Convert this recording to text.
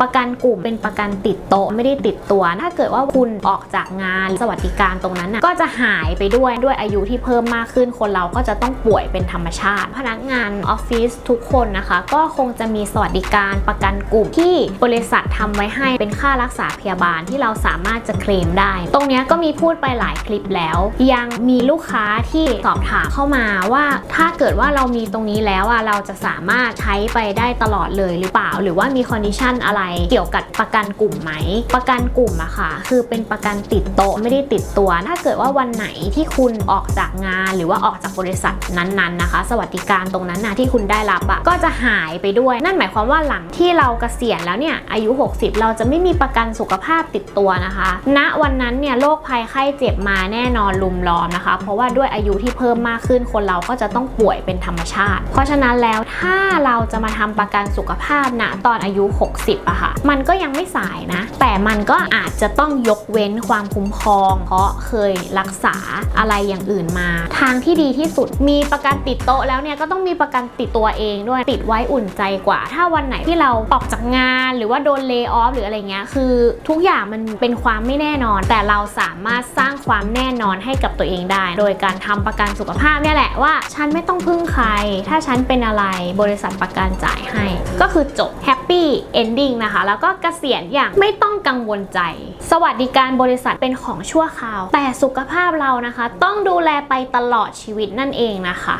ประกันกลุ่มเป็นประกันติดโต๊ะไม่ได้ติดตัวถ้าเกิดว่าคุณออกจากงานสวัสดิการตรงนั้นน่ะก็จะหายไปด้วยด้วยอายุที่เพิ่มมากขึ้นคนเราก็จะต้องป่วยเป็นธรรมชาติ พนักงานออฟฟิศทุกคนนะคะ ก็คงจะมีสวัสดิการประกันกลุ่มที่บริษัททำไว้ให้เป็นค่ารักษาพยาบาลที่เราสามารถจะเคลมได้ ตรงนี้ก็มีพูดไปหลายคลิปแล้ว ยังมีลูกค้าที่สอบถามเข้ามาว่าถ้าเกิดว่าเรามีตรงนี้แล้วอะเราจะสามารถใช้ไปได้ตลอดเลยหรือเปล่า หรือว่ามีคอนดิชันอะไรเกี่ยวกับประกันกลุ่มไหม ประกันกลุ่มอะค่ะ คือเป็นประกันติดโต๊ะไม่ได้ติดตัว ถ้าเกิดว่าวันไหนที่คุณออกจากงานหรือว่าออกจากบริษัทนั้นๆนะคะ สวัสดิการตรงนั้นนะที่คุณได้รับอะก็จะหายไปด้วย นั่นหมายความว่าหลังที่เราเกษียณแล้วเนี่ยอายุ 60 เราจะไม่มีประกันสุขภาพติดตัวนะคะ ณวันนั้นเนี่ยโรคภัยไข้เจ็บมาแน่นอนลุมล้อมนะคะ เพราะว่าด้วยอายุที่เพิ่มมากขึ้นคนเราก็จะต้องป่วยเป็นธรรมชาติ เพราะฉะนั้นแล้วถ้าเราจะมาทำประกันสุขภาพณตอนอายุ 60อะค่ะ มันก็ยังไม่สายนะ แต่มันก็อาจจะต้องยกเว้นความคุ้มครอง เพราะเคยรักษาอะไรอย่างอื่นมา ทางที่ดีที่สุดมีประกันติดโต๊ะแล้วเนี่ยก็ต้องมีประกันติดตัวเองด้วยติดไว้อุ่นใจกว่า ถ้าวันไหนที่เราออกจากงานหรือว่าโดนเล y o อ f หรืออะไรเงี้ยคือทุกอย่างมันเป็นความไม่แน่นอน แต่เราสามารถสร้างความแน่นอนให้กับตัวเองได้ โดยการทำประกันสุขภาพเนี่ยแหละว่า ฉันไม่ต้องพึ่งใคร ถ้าฉันเป็นอะไรบริษัทประกันจ่ายให้ ก็คือจบแฮปปี้เอนดิ้งนะคะ แล้วก็เกษียณอย่างไม่ต้องกังวลใจ สวัสดิการบริษัทเป็นของชั่วคราว แต่สุขภาพเรานะคะ ต้องดูแลไปตลอดชีวิตนั่นเองนะคะ